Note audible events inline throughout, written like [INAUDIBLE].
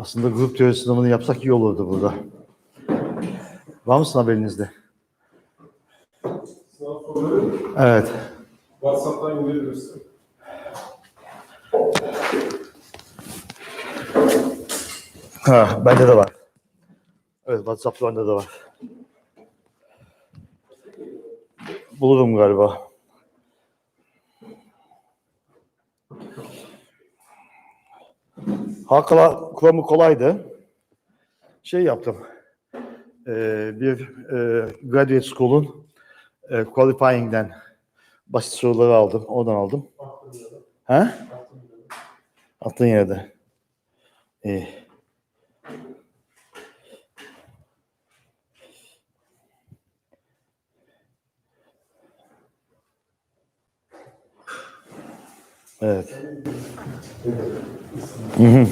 Aslında grup teori sınavını yapsak iyi olurdu burada. Var mı sınav elinizde? Sınav soruları Evet. WhatsApp'tan gönderebilirsin. Ha, bende de var. Evet, WhatsApp bende de var. Bulurum galiba. Hakla kuramı kolaydı. Şey yaptım. Ee, bir e, graduate school'un e, qualifying'den basit soruları aldım. Oradan aldım. He? Attığın yerde. İyi. Evet. Hı.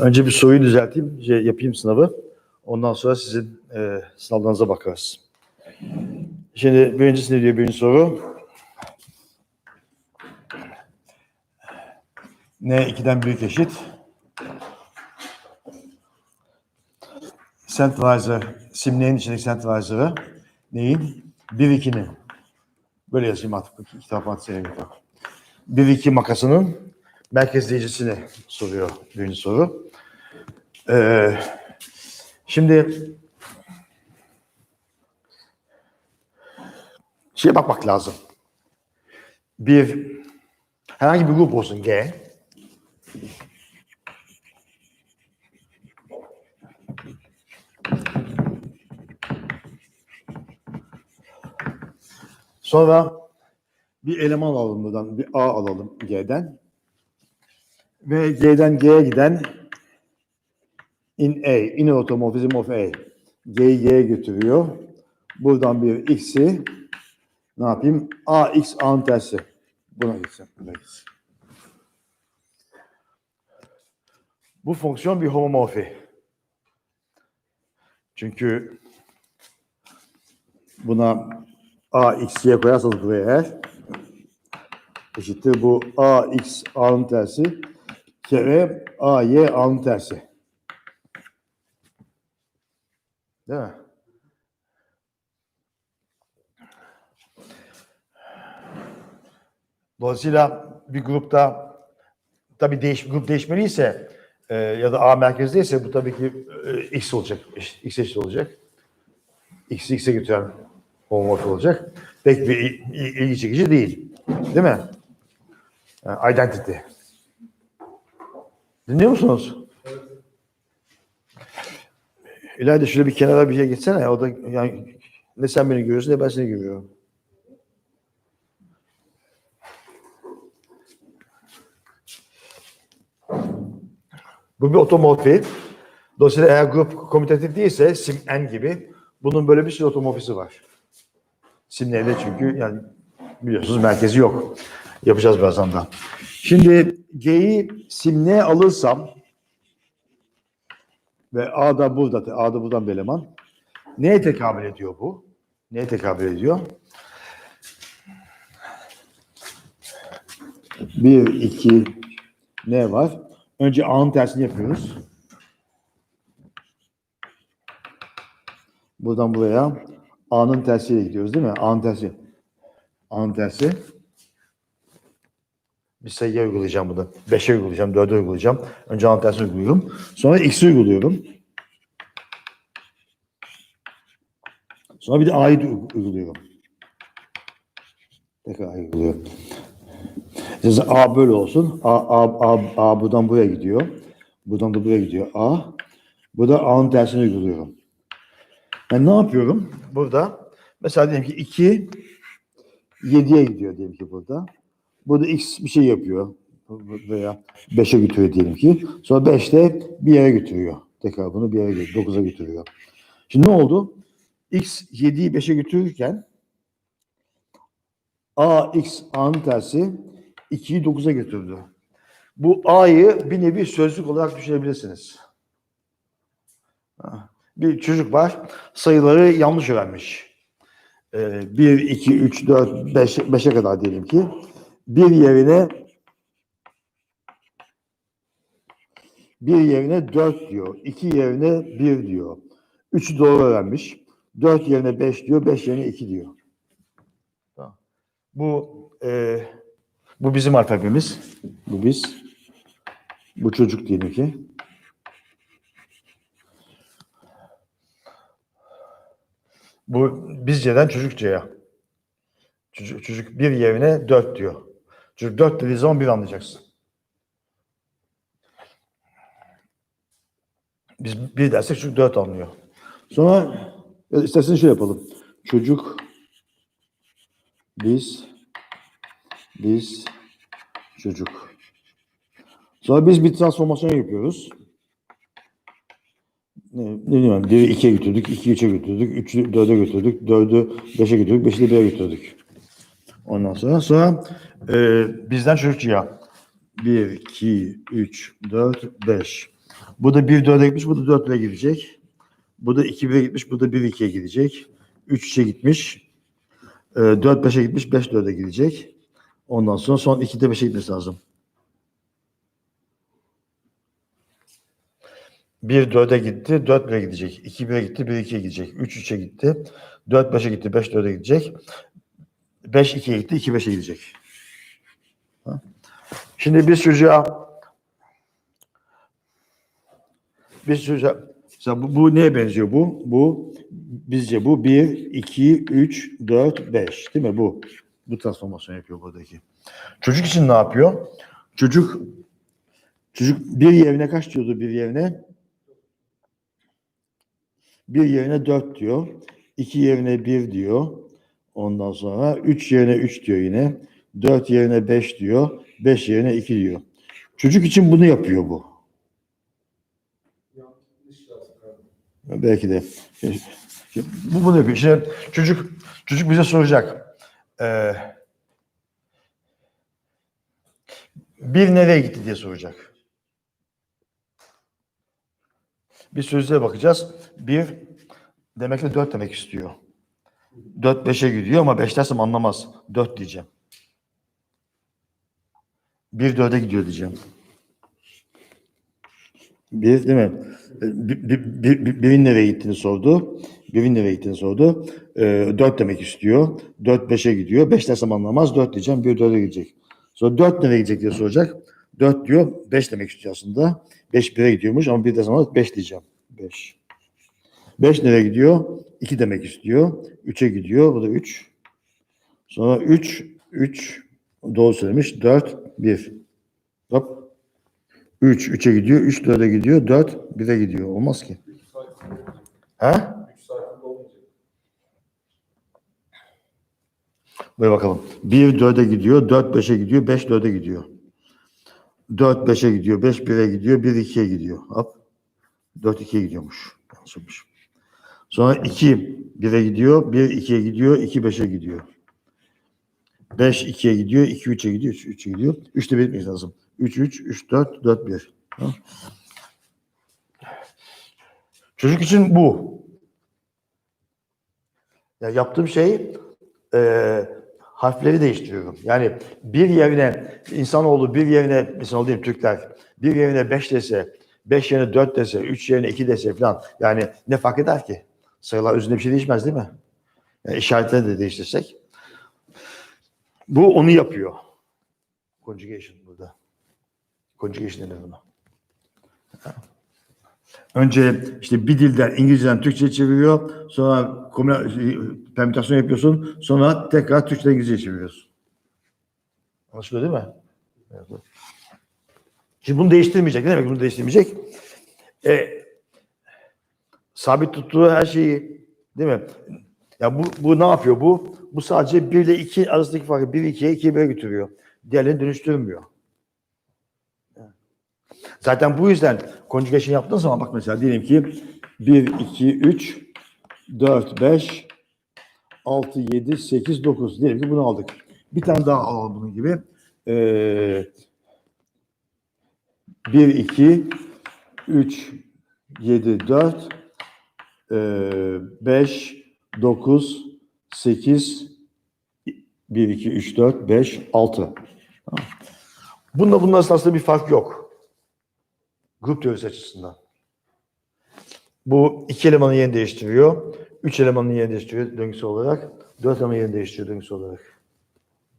Önce bir soruyu düzelteyim, şey, yapayım sınavı. Ondan sonra sizin e, sınavlarınıza bakarız. Şimdi birincisi ne diyor birinci soru? N 2'den büyük eşit. Centralizer, simleğin içindeki centralizer'ı neyin? 1 2'nin. Böyle yazayım artık. İki tarafa atayım. 1 2 makasının merkezleyicisini soruyor birinci soru. Ee, şimdi şeye bakmak lazım. Bir herhangi bir grup olsun G. Sonra bir eleman alalım buradan. Bir A alalım G'den. Ve G'den G'ye giden in A, inner automorphism of A. G'yi G'ye götürüyor. Buradan bir X'i ne yapayım? A, X, A'nın tersi. Buna gitsin. Buna gitsin. Bu fonksiyon bir homomorfi. Çünkü buna A, X, Y koyarsanız buraya eğer eşittir bu A, X, A'nın tersi kere A, Y, A'nın tersi. Değil mi? Dolayısıyla bir grupta tabii değiş, grup değişmeliyse e, ya da A merkezdeyse bu tabii ki e, X olacak. X eşit olacak. X'i X'e götüren homomorf olacak. Pek bir il- il- ilgi çekici değil. Değil mi? Yani identity. Dinliyor musunuz? İlayda şöyle bir kenara bir şey geçsene. O da yani ne sen beni görüyorsun ne ben seni görüyorum. Bu bir otomorfi. Dolayısıyla eğer grup komutatif değilse sim n gibi bunun böyle bir sürü otomorfisi var. Simlerde çünkü yani biliyorsunuz merkezi yok. Yapacağız birazdan da. Şimdi G'yi simliğe alırsam ve A da burada, A da buradan bir eleman. Neye tekabül ediyor bu? Neye tekabül ediyor? Bir, iki, ne var? Önce A'nın tersini yapıyoruz. Buradan buraya A'nın tersiyle gidiyoruz değil mi? A'nın tersi. A'nın tersi. Bir sayıya uygulayacağım bunu. 5'e uygulayacağım, 4'e uygulayacağım. Önce A'nın tersini uyguluyorum. Sonra X'i uyguluyorum. Sonra bir de A'yı uyguluyorum. Tekrar A'yı uyguluyorum. Mesela A böyle olsun. A, A, A, A buradan buraya gidiyor. Buradan da buraya gidiyor A. Burada A'nın tersini uyguluyorum. Ben ne yapıyorum? Burada mesela diyelim ki 2 7'ye gidiyor diyelim ki burada. Burada X bir şey yapıyor. Veya 5'e götürüyor diyelim ki. Sonra 5 de bir yere götürüyor. Tekrar bunu bir yere götürüyor. 9'a götürüyor. Şimdi ne oldu? X 7'yi 5'e götürürken A, X, A'nın tersi 2'yi 9'a götürdü. Bu A'yı bir nevi sözlük olarak düşünebilirsiniz. Ha. bir çocuk var. Sayıları yanlış öğrenmiş. Ee, 1, 2, 3, 4, 5, 5'e kadar diyelim ki. Bir yerine bir yerine 4 diyor. 2 yerine 1 diyor. 3'ü doğru öğrenmiş. 4 yerine 5 diyor. 5 yerine 2 diyor. Bu e, bu bizim alfabemiz. Bu biz. Bu çocuk diyelim ki. Bu bizceden çocukçaya. Çocuk, çocuk bir yerine dört diyor. Çocuk dört dediği zaman bir anlayacaksın. Biz bir dersek çocuk dört anlıyor. Sonra ya istersen şey yapalım. Çocuk biz biz çocuk. Sonra biz bir transformasyon yapıyoruz. Ne, ne bileyim, 1'i 2'ye götürdük, 2'yi 3'e götürdük, 3'ü 4'e götürdük, 4'ü 5'e götürdük, 5'i de 1'e götürdük. Ondan sonra sonra e, bizden çocukçuya 1, 2, 3, 4, 5. Bu da 1 4'e gitmiş, bu da 4 1'e gidecek. Bu da 2 1'e gitmiş, bu da 1 2'ye gidecek. 3 3'e gitmiş. E, 4 5'e gitmiş, 5 4'e gidecek. Ondan sonra son 2'de 5'e gitmesi lazım. 1 4'e gitti, 4 1'e gidecek. 2 1'e gitti, 1 2'ye gidecek. 3 3'e gitti, 4 5'e gitti, 5 4'e gidecek. 5 2'ye gitti, 2 5'e gidecek. Şimdi biz çocuğa biz çocuğa mesela bu, bu neye benziyor bu? Bu bizce bu 1 2 3 4 5 değil mi bu? Bu transformasyon yapıyor buradaki. Çocuk için ne yapıyor? Çocuk çocuk bir yerine kaç diyordu bir yerine? Bir yerine 4 diyor. 2 yerine 1 diyor. Ondan sonra 3 yerine 3 diyor yine. 4 yerine 5 diyor. 5 yerine 2 diyor. Çocuk için bunu yapıyor bu. Yanlış lazım. Belki de. Bu bunu yapıyor. Şimdi çocuk çocuk bize soracak. Ee, bir nereye gitti diye soracak. Bir sözlüğe bakacağız. Bir demek ki dört demek istiyor. Dört beşe gidiyor ama beş dersem anlamaz. Dört diyeceğim. Bir dörde gidiyor diyeceğim. Bir değil mi? Bir, bir, bir, bir- birin nereye gittiğini sordu. Birin nereye gittiğini sordu. Ee, dört demek istiyor. Dört beşe gidiyor. Beş dersem anlamaz. Dört diyeceğim. Bir dörde gidecek. Sonra dört nereye gidecek diye soracak. Dört diyor. Beş demek istiyor aslında. Beş bire gidiyormuş ama bir dersem anlamaz. Beş diyeceğim. Beş. Beş nereye gidiyor? İki demek istiyor. Üçe gidiyor. Bu da üç. Sonra üç, üç. Doğru söylemiş. Dört, bir. Hop. 3 3'e gidiyor, 3 4'e gidiyor, 4 1'e gidiyor. Olmaz ki. 3 saatinde, He? 3 saatinde olmayacak. Böyle bakalım. 1 4'e gidiyor, 4 5'e gidiyor, 5 4'e gidiyor. 4 5'e gidiyor, 5 1'e gidiyor, 1 2'ye gidiyor. Hop. 4 2'ye gidiyormuş. Yanlış olmuş. Sonra 2 1'e gidiyor, 1 2'ye gidiyor, 2 5'e gidiyor. 5 2'ye gidiyor, 2 3'e gidiyor, 3 3'e gidiyor. 3 de bitmek lazım. 3 3 3 4 4 1. Tamam. Çocuk için bu. Ya yaptığım şey e, harfleri değiştiriyorum. Yani bir yerine insanoğlu bir yerine insanoğlu değil Türkler bir yerine 5 dese, 5 yerine 4 dese, 3 yerine 2 dese falan yani ne fark eder ki? Sayılar özünde bir şey değişmez değil mi? Yani işaretleri de değiştirsek. Bu onu yapıyor. Conjugation. Conjugation denir buna. Önce işte bir dilden İngilizceden Türkçe'ye çeviriyor. Sonra permütasyon yapıyorsun. Sonra tekrar Türkçe'den İngilizce'ye çeviriyorsun. Anlaşılıyor değil mi? Evet. Şimdi bunu değiştirmeyecek. Ne demek bunu değiştirmeyecek? E, sabit tuttuğu her şeyi değil mi? Ya bu, bu ne yapıyor bu? Bu sadece 1 ile 2 arasındaki farkı 1 2'ye 2'ye 1'e götürüyor. Diğerlerini dönüştürmüyor. Zaten bu yüzden conjugation yaptığın zaman bak mesela diyelim ki 1, 2, 3, 4, 5, 6, 7, 8, 9. Diyelim ki bunu aldık. Bir tane daha alalım bunun gibi. Ee, 1, 2, 3, 7, 4, 5, 9, 8, 1, 2, 3, 4, 5, 6. Bunda bunun arasında bir fark yok. Grup teorisi açısından. Bu iki elemanın yerini değiştiriyor. Üç elemanın yerini değiştiriyor döngüsü olarak. Dört elemanın yerini değiştiriyor döngüsü olarak.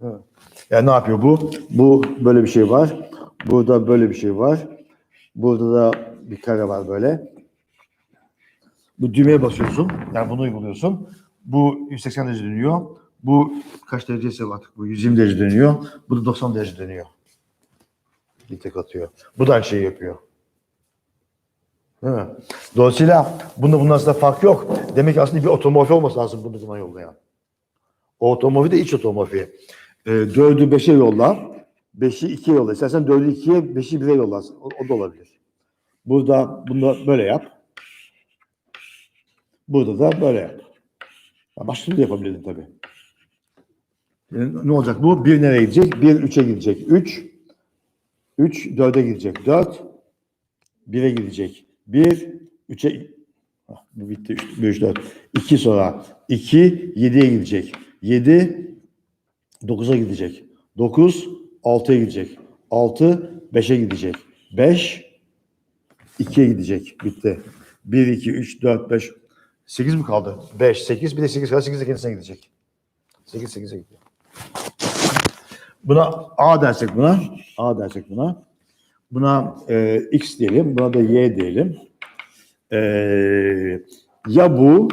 Evet. Yani ne yapıyor bu? Bu böyle bir şey var. Burada böyle bir şey var. Burada da bir kare var böyle. Bu düğmeye basıyorsun. Yani bunu uyguluyorsun. Bu 180 derece dönüyor. Bu kaç dereceyse artık bu 120 derece dönüyor. Bu da 90 derece dönüyor. Bir tek atıyor. Bu da aynı şeyi yapıyor. Değil mi? Dolayısıyla bunda bunun arasında fark yok. Demek ki aslında bir otomofi olması lazım bunu buna yollayan. O otomofi de iç otomofi. E, 4'ü 5'e yolla. 5'i 2'ye yolla. İstersen 4'ü 2'ye, 5'i 1'e yollarsın. O, o da olabilir. Burada bunu böyle yap. Burada da böyle yap. Ya başka de yapabilirdin tabii. Yani ne olacak bu? 1 nereye gidecek? 1 3'e gidecek. 3 3 4'e gidecek. 4 1'e gidecek. 1 3'e Ah, bu bitti. 1 3 4. 2 sonra 2 7'ye gidecek. 7 9'a gidecek. 9 6'ya gidecek. 6 5'e gidecek. 5 2'ye gidecek. Bitti. 1 2 3 4 5 8 mi kaldı? 5 8 bir de 8 kaldı. 8 de kendisine gidecek. 8 8'e gidiyor. Buna A dersek buna. A dersek buna. Buna e, X diyelim. Buna da Y diyelim. E, ya bu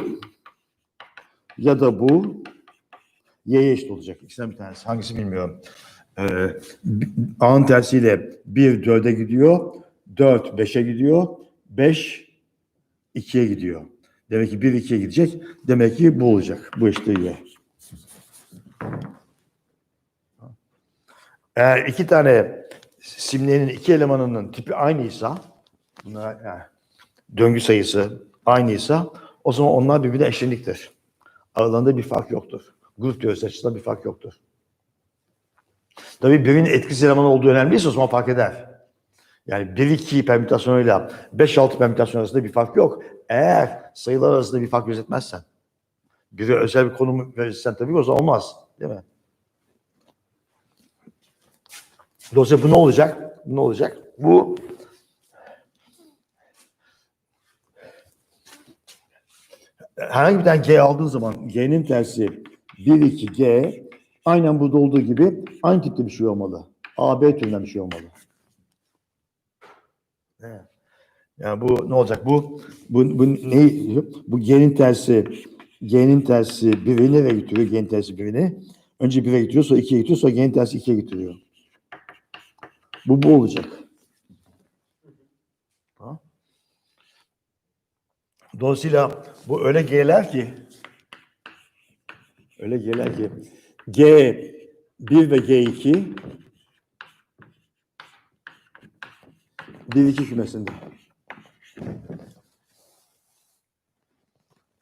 ya da bu Y'ye eşit olacak. İkisinden bir tanesi. Hangisi bilmiyorum. E, A'nın tersiyle 1 4'e gidiyor. 4 5'e gidiyor. 5 2'ye gidiyor. Demek ki 1 2'ye gidecek. Demek ki bu olacak. Bu işte Y. Eğer iki tane simlerin iki elemanının tipi aynıysa, bunlar yani döngü sayısı aynıysa, o zaman onlar birbirine eşleniktir. Aralarında bir fark yoktur. Grup teorisi açısından bir fark yoktur. Tabii birinin etkisiz eleman olduğu önemliyse o zaman fark eder. Yani 1-2 permütasyonuyla 5-6 permütasyon arasında bir fark yok. Eğer sayılar arasında bir fark gözetmezsen, biri özel bir konum verirsen tabii o zaman olmaz. Değil mi? Dolayısıyla bu ne olacak? Bu ne olacak? Bu herhangi bir tane G aldığın zaman G'nin tersi 1, 2, G aynen burada olduğu gibi aynı tipte bir şey olmalı. A, B türünden bir şey olmalı. Evet. Yani bu ne olacak? Bu bu, bu ne? Bu G'nin tersi G'nin tersi birini nereye getiriyor? G'nin tersi birini. Önce 1'e getiriyor, sonra 2'ye getiriyor, sonra G'nin tersi 2'ye getiriyor. Bu bu olacak. Ha? Dolayısıyla bu öyle G'ler ki öyle G'ler ki G1 ve G2 1-2 kümesinde.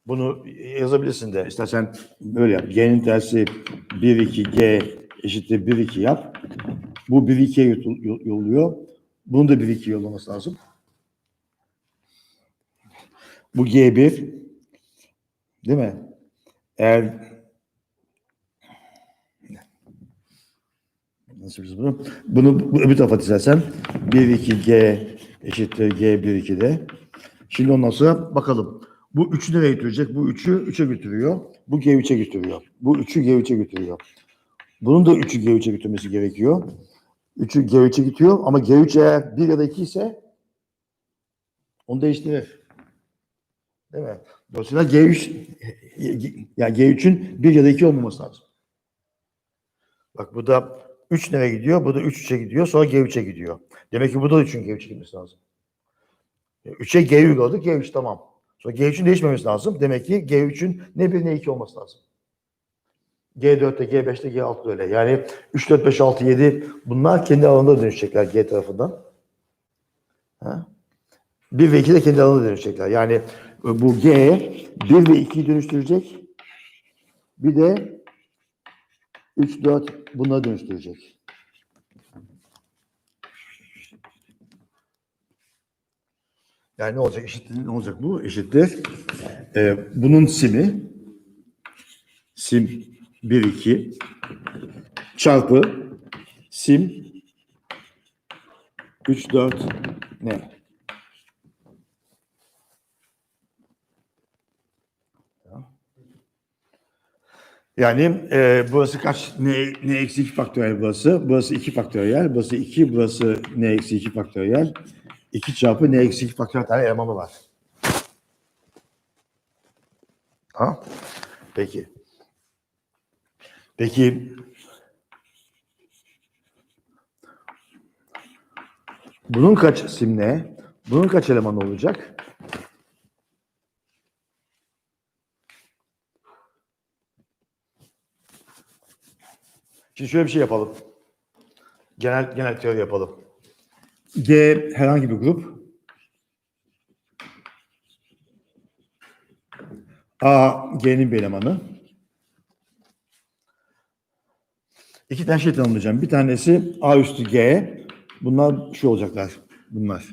Bunu yazabilirsin de. İstersen böyle yap. G'nin tersi 1-2 G eşittir 1-2 yap. Bu 1-2'ye yotul- yolluyor. Bunun da 1-2 yollaması lazım. Bu G1 değil mi? Eğer nasıl biz bunu? Bunu bu öbür tarafa istersen 1-2 G eşittir G1-2'de. Şimdi ondan sonra bakalım. Bu 3'ü nereye götürecek? Bu 3'ü 3'e götürüyor. Bu G3'e götürüyor. Bu 3'ü G3'e götürüyor. Bunun da 3'ü G3'e götürmesi gerekiyor. 3'ü G3'e gidiyor ama G3 eğer 1 ya da 2 ise onu değiştirir. Değil mi? Dolayısıyla G3 yani G3'ün 1 ya da 2 olmaması lazım. Bak bu da 3 nereye gidiyor? Bu da 3 3'e gidiyor. Sonra G3'e gidiyor. Demek ki bu da 3'ün G3'e gitmesi lazım. 3'e G uyguladık. G3 tamam. Sonra G3'ün değişmemesi lazım. Demek ki G3'ün ne 1 ne 2 olması lazım. G4'te, G5'te, G6'da öyle. Yani 3, 4, 5, 6, 7 bunlar kendi alanında dönüşecekler G tarafından. Ha? 1 ve 2 de kendi alanında dönüşecekler. Yani bu G 1 ve 2'yi dönüştürecek. Bir de 3, 4 bunları dönüştürecek. Yani ne olacak? Eşittir. Ne olacak bu? Eşittir. Ee, bunun simi sim 1 2 çarpı sim 3 4 ne? Yani e, burası kaç? Ne, ne eksi 2 faktöriyel burası. Burası 2 faktöriyel. Burası 2. Burası ne eksi 2 faktöriyel. 2 çarpı ne eksi 2 faktöriyel tane elemanı var. Ha? Peki. Peki bunun kaç sim ne? Bunun kaç elemanı olacak? Şimdi şöyle bir şey yapalım. Genel genel teori yapalım. G herhangi bir grup. A G'nin bir elemanı. İki tane şey tanımlayacağım. Bir tanesi A üstü G. Bunlar şu olacaklar. Bunlar.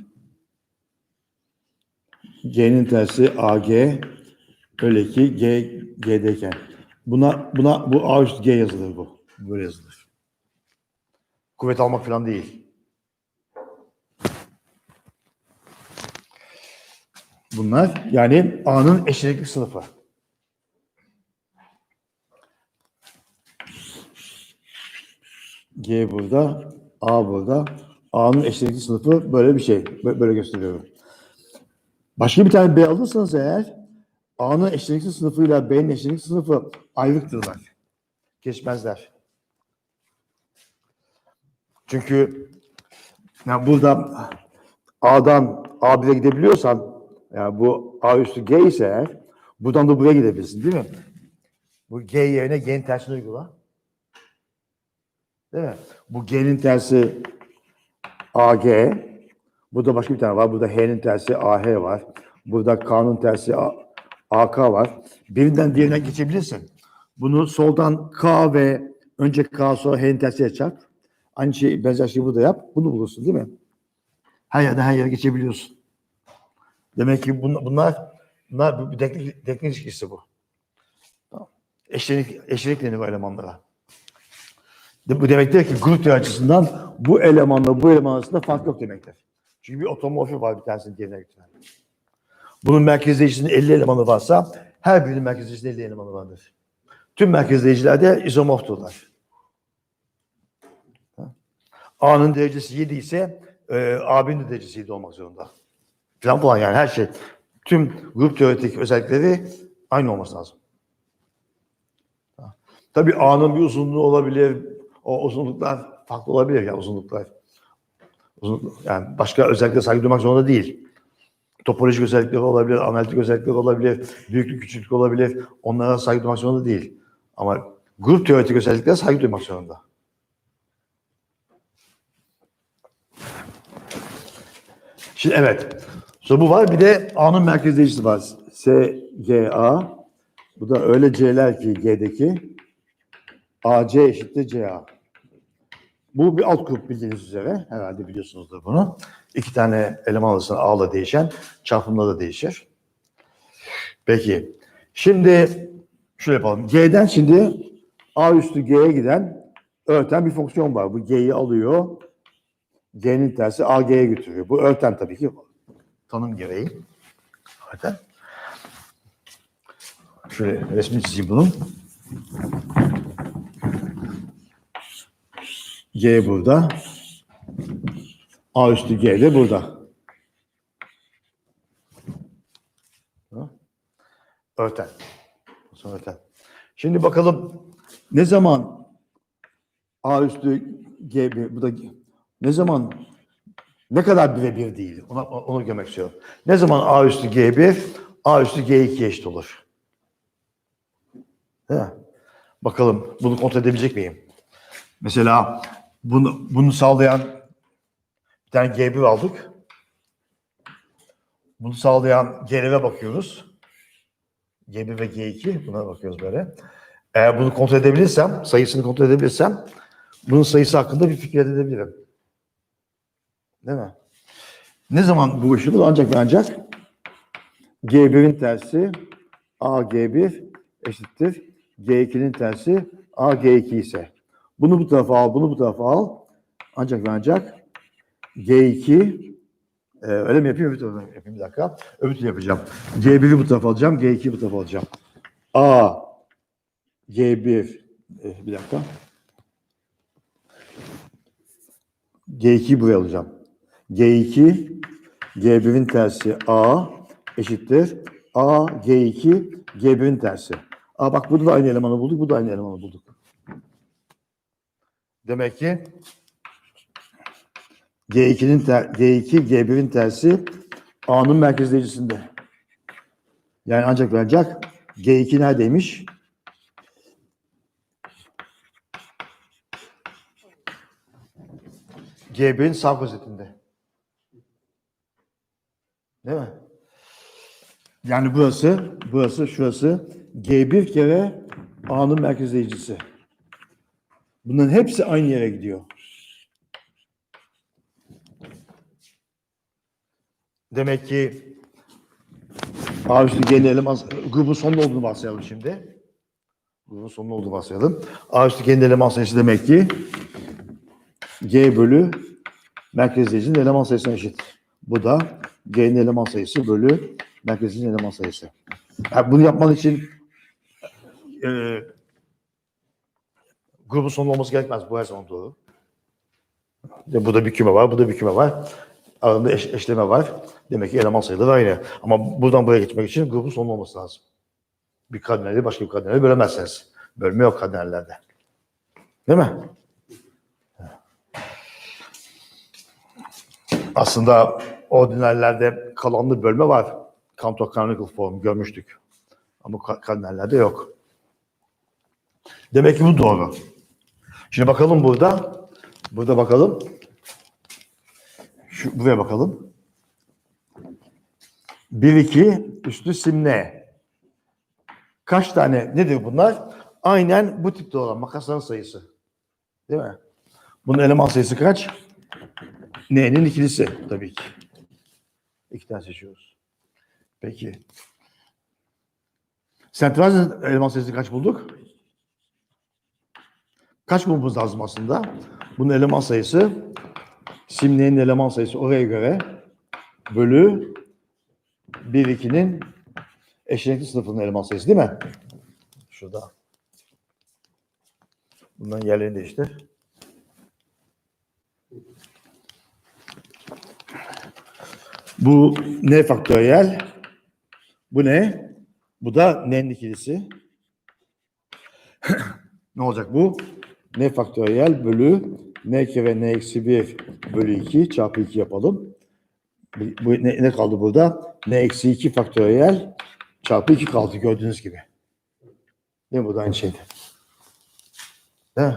G'nin tersi AG. Öyle ki G G'deyken. Buna buna bu A üstü G yazılır bu. Böyle yazılır. Kuvvet almak falan değil. Bunlar yani A'nın eşitlik sınıfı. G burada, A burada. A'nın eşitlik sınıfı böyle bir şey. Bö- Böyle gösteriyorum. Başka bir tane B alırsanız eğer A'nın eşitlik sınıfıyla B'nin eşitlik sınıfı ayrıktırlar. Geçmezler. Çünkü yani burada A'dan A1'e gidebiliyorsan yani bu A üstü G ise eğer buradan da buraya gidebilirsin değil mi? Bu G yerine G'nin tersini uygula. Değil mi? Bu G'nin tersi AG. Burada başka bir tane var. Burada H'nin tersi AH var. Burada K'nın tersi A- AK var. Birinden diğerine geçebilirsin. Bunu soldan K ve önce K sonra H'nin tersiyle çarp. Aynı şey benzer şeyi burada yap. Bunu bulursun değil mi? Her yerden her yere geçebiliyorsun. Demek ki bun- bunlar bunlar bir teknik, teknik ilişkisi bu. Tamam. Eşlenik, eşlenik denir bu elemanlara. Bu demektir ki grup açısından bu elemanla bu eleman arasında fark yok demektir. Çünkü bir otomorfi var bir tanesinin diğerine götüren. Bunun merkezleyicinin 50 elemanı varsa her birinin merkezleyicisinin 50 elemanı vardır. Tüm merkezleyiciler de izomorfturlar. A'nın derecesi 7 ise e, A'nın de derecesi 7 olmak zorunda. Falan falan yani her şey. Tüm grup teoretik özellikleri aynı olması lazım. Tabii A'nın bir uzunluğu olabilir. O uzunluklar farklı olabilir ya uzunluklar. Uzunluk, yani başka özelliklere saygı duymak zorunda değil. Topolojik özellikleri olabilir, analitik özellikleri olabilir, büyüklük küçüklük olabilir. Onlara saygı duymak zorunda değil. Ama grup teoretik özelliklere saygı duymak zorunda. Şimdi evet. Sonra bu var. Bir de A'nın merkezleyicisi var. S, G, A. Bu da öyle C'ler ki G'deki. AC eşittir CA. Bu bir alt grup bildiğiniz üzere. Herhalde biliyorsunuzdur bunu. İki tane eleman arasında A'la değişen, çarpımla da değişir. Peki. Şimdi şöyle yapalım. G'den şimdi A üstü G'ye giden örten bir fonksiyon var. Bu G'yi alıyor. G'nin tersi AG'ye götürüyor. Bu örten tabii ki tanım gereği. Örten. Şöyle resmi çizeyim bunun. G burada. A üstü G de burada. Örten. Örten. Şimdi bakalım ne zaman A üstü G bir- bu da ne zaman ne kadar birebir değil. Ona, onu görmek istiyorum. Ne zaman A üstü G1, A üstü G2 eşit olur? Değil? Bakalım bunu kontrol edebilecek miyim? Mesela bunu, bunu sağlayan bir tane G1 aldık. Bunu sağlayan G1'e bakıyoruz. G1 ve G2 buna bakıyoruz böyle. Eğer bunu kontrol edebilirsem, sayısını kontrol edebilirsem bunun sayısı hakkında bir fikir edebilirim. Değil mi? Ne zaman bu olur? Ancak ve ancak G1'in tersi A G1 eşittir. G2'nin tersi A G2 ise. Bunu bu tarafa al, bunu bu tarafa al. Ancak ve ancak G2 e, öyle mi yapayım? Öbür tarafa yapayım bir dakika. Öbür türlü yapacağım. G1'i bu tarafa alacağım, G2'yi bu tarafa alacağım. A G1 e, bir dakika. G2'yi buraya alacağım. G2 G1'in tersi A eşittir. A G2 G1'in tersi. Aa bak burada da aynı elemanı bulduk, bu da aynı elemanı bulduk. Demek ki G2'nin ter, G2 G1'in tersi A'nın merkezleyicisinde. Yani ancak ve ancak G2 neredeymiş? G1'in sağ kozetinde. Değil mi? Yani burası, burası, şurası G1 kere A'nın merkezleyicisi. Bunların hepsi aynı yere gidiyor. Demek ki A üstü G'nin eleman, grubun sonunda olduğunu varsayalım şimdi. Grubun sonunda olduğunu varsayalım. A üstü G'nin eleman sayısı demek ki G bölü merkezleyicinin eleman sayısına eşit. Bu da G'nin eleman sayısı bölü merkezleyicinin eleman sayısı. Yani bunu yapman için e, grubun sonunda olması gerekmez. Bu her zaman doğru. De, burada bir küme var, burada bir küme var. Arasında eş, eşleme var. Demek ki eleman sayıları aynı. Ama buradan buraya geçmek için grubun sonunda olması lazım. Bir kardinali başka bir kardinali bölemezsiniz. Bölme yok kardinallerde. Değil mi? Aslında ordinallerde kalanlı bölme var. Cantor canonical form görmüştük. Ama ka- kardinallerde yok. Demek ki bu doğru. Şimdi bakalım burada. Burada bakalım. Şu, buraya bakalım. 1, 2 üstü simne. Kaç tane nedir bunlar? Aynen bu tipte olan makasların sayısı. Değil mi? Bunun eleman sayısı kaç? N'nin ikilisi tabii ki. İki tane seçiyoruz. Peki. Sentralizin eleman sayısı kaç bulduk? Kaç bulmamız lazım aslında? Bunun eleman sayısı simleğin eleman sayısı oraya göre bölü 1 2'nin eşlenekli sınıfının eleman sayısı değil mi? Şurada. Bunların yerlerini değiştir. Bu n faktöriyel. Bu ne? Bu da n'nin ikilisi. [CLEARS THROAT] ne olacak bu? N faktöriyel bölü n kere n eksi 1 bölü 2 çarpı 2 yapalım. Bu, ne, ne kaldı burada? n eksi 2 faktöriyel çarpı 2 kaldı gördüğünüz gibi. Değil mi? Bu da aynı şeydi. Değil?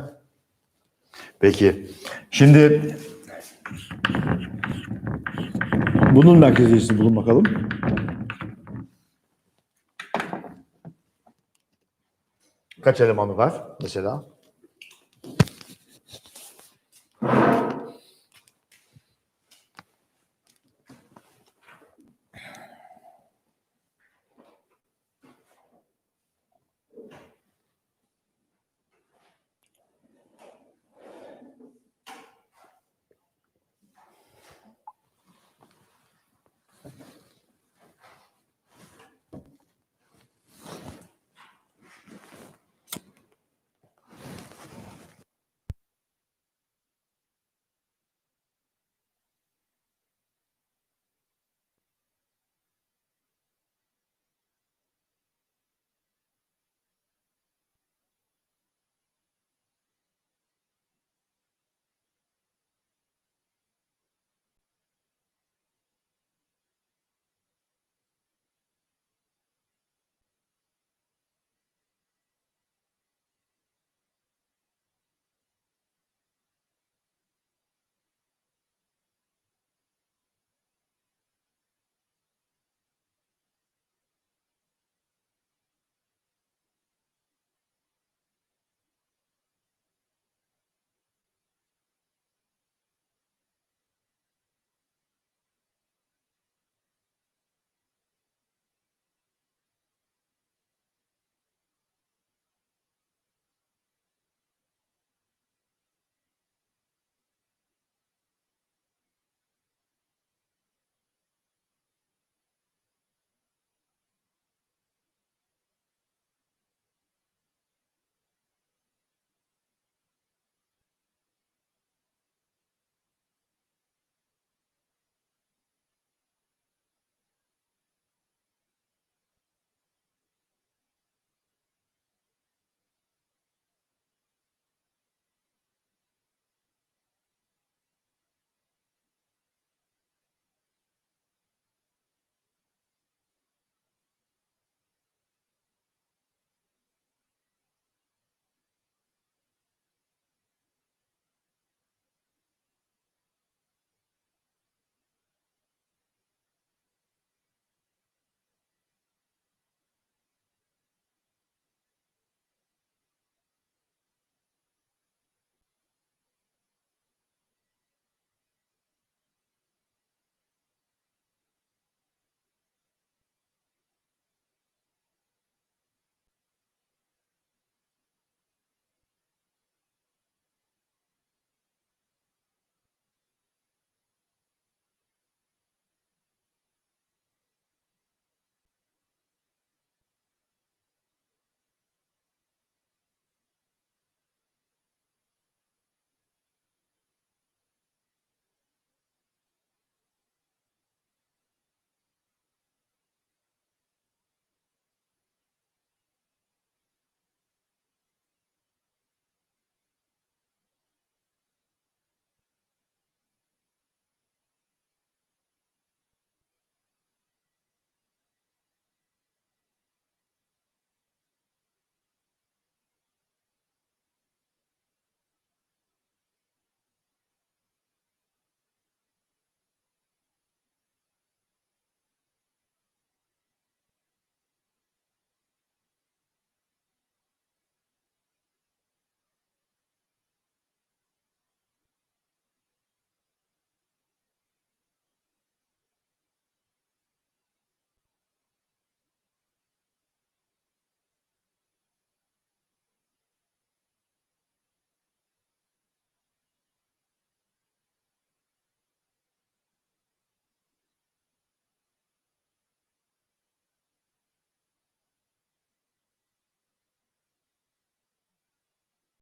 Peki. Şimdi bunun merkeziyesini bulun bakalım. Kaç elemanı var mesela?